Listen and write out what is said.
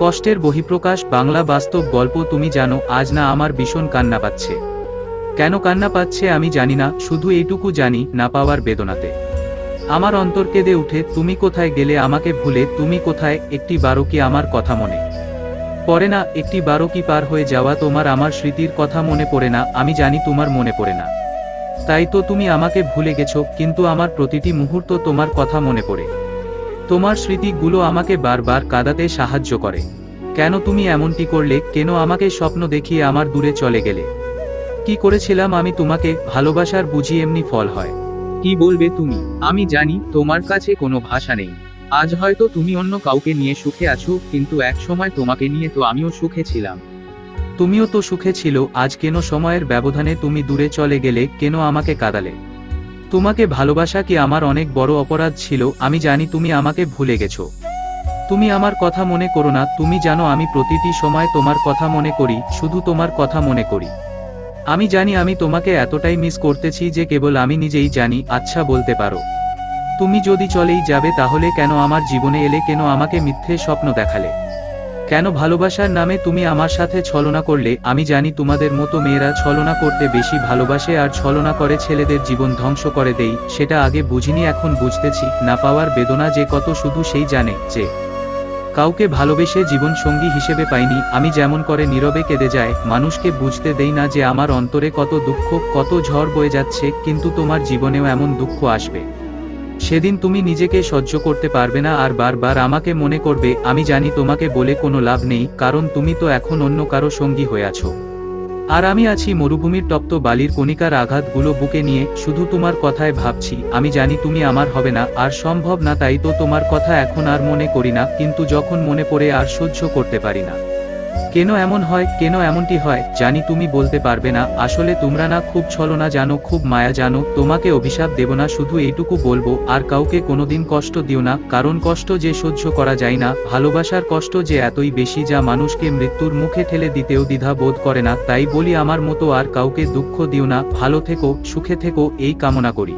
কষ্টের বহিঃপ্রকাশ, বাংলা বাস্তব গল্প তুমি জানো, আজ না আমার ভীষণ কান্না পাচ্ছে। কেন কান্না পাচ্ছে আমি জানি না, শুধু এইটুকু জানি, না পাওয়ার বেদনাতে। আমার অন্তর কেঁদে উঠে তুমি কোথায় গেলে আমাকে ভুলে, তুমি কোথায়, একটি বারো কি আমার কথা মনে? পড়ে না, একটি বারো কি পার হয়ে যাওয়া তোমার আমার স্মৃতির কথা মনে পড়ে না, আমি জানি তোমার মনে পড়ে না। তাই তো তুমি আমাকে ভুলে গেছো, কিন্তু আমার প্রতিটি মুহূর্ত তোমার কথা মনে পড়ে। তোমার স্মৃতিগুলো আমাকে বারবার কাঁদাতে সাহায্য করে। কেন তুমি এমনটি করলে? কেন আমাকে স্বপ্ন দেখিয়ে আমার দূরে চলে গেলে? কি করেছিলাম আমি তোমাকে? ভালোবাসার বুঝি এমনি ফল হয়। কি বলবে তুমি? আমি জানি তোমার কাছে কোনো ভাষা নেই। আজ হয়তো তুমি অন্য কাউকে নিয়ে সুখে আছো, কিন্তু এক সময় তোমাকে নিয়ে তো আমিও সুখে ছিলাম। তুমিও তো সুখে ছিল, আজ কেন সময়ের ব্যবধানে তুমি দূরে চলে গেলে? কেন আমাকে কাঁদালে? তোমাকে ভালোবাসা কি আমার অনেক বড় অপরাধ ছিল? আমি জানি তুমি আমাকে ভুলে গেছো। তুমি আমার কথা মনে করো না, তুমি জানো আমি প্রতিটি সময় তোমার কথা মনে করি, শুধু তোমার কথা মনে করি। আমি জানি আমি তোমাকে এতটাই মিস করতেছি যে কেবল আমি নিজেই জানি আচ্ছা বলতে পারো। তুমি যদি চলেই যাবে তাহলে কেন আমার জীবনে এলে, কেন আমাকে মিথ্যে স্বপ্ন দেখালে? কেন ভালোবাসার নামে তুমি আমার সাথে ছলনা করলে? আমি জানি তোমাদের মতো মেয়েরা ছলনা করতে বেশি ভালোবাসে আর ছলনা করে ছেলেদের জীবন ধ্বংস করে দেই, সেটা আগে বুঝিনি, এখন বুঝতেছি। না পাওয়ার বেদনা যে কত, শুধু সেই জানে যে কাউকে ভালোবেসে জীবন সঙ্গী হিসেবে পাইনি। আমি যেমন করে নীরবে কেঁদে যায় মানুষকে বুঝতে দেই না যে আমার অন্তরে কত দুঃখ, কত ঝড় বয়ে যাচ্ছে, কিন্তু তোমার জীবনেও এমন দুঃখ আসবে। সেদিন তুমি নিজেকে সহ্য করতে পারবে না আর বারবার আমাকে মনে করবে, আমি জানি তোমাকে বলে কোনো লাভ নেই, কারণ তুমি তো এখন অন্য কারও সঙ্গী হয়ে আছো। আর আমি আছি মরুভূমির তপ্ত বালির কণিকার আঘাতগুলো বুকে নিয়ে, শুধু তোমার কথায় ভাবছি, আমি জানি তুমি আমার হবে না, আর সম্ভব না তাই তো তোমার কথা এখন আর মনে করি না, কিন্তু যখন মনে পড়ে আর সহ্য করতে পারি না। কেন এমন হয়, কেন এমনটি হয়, জানি তুমি বলতে পারবে না, আসলে তোমরা না খুব ছলনা জানো, খুব মায়া জানো, তোমাকে অভিশাপ দেব না, শুধু এইটুকু বলব, আর কাউকে কোনোদিন কষ্ট দিও না, কারণ কষ্ট যে সহ্য করা যায় না, ভালোবাসার কষ্ট যে এতই বেশি যা মানুষকে মৃত্যুর মুখে ঠেলে দিতেও দ্বিধা বোধ করে না, তাই বলি আমার মতো আর কাউকে দুঃখ দিও না, ভালো থেকো, সুখে থেকো, এই কামনা করি।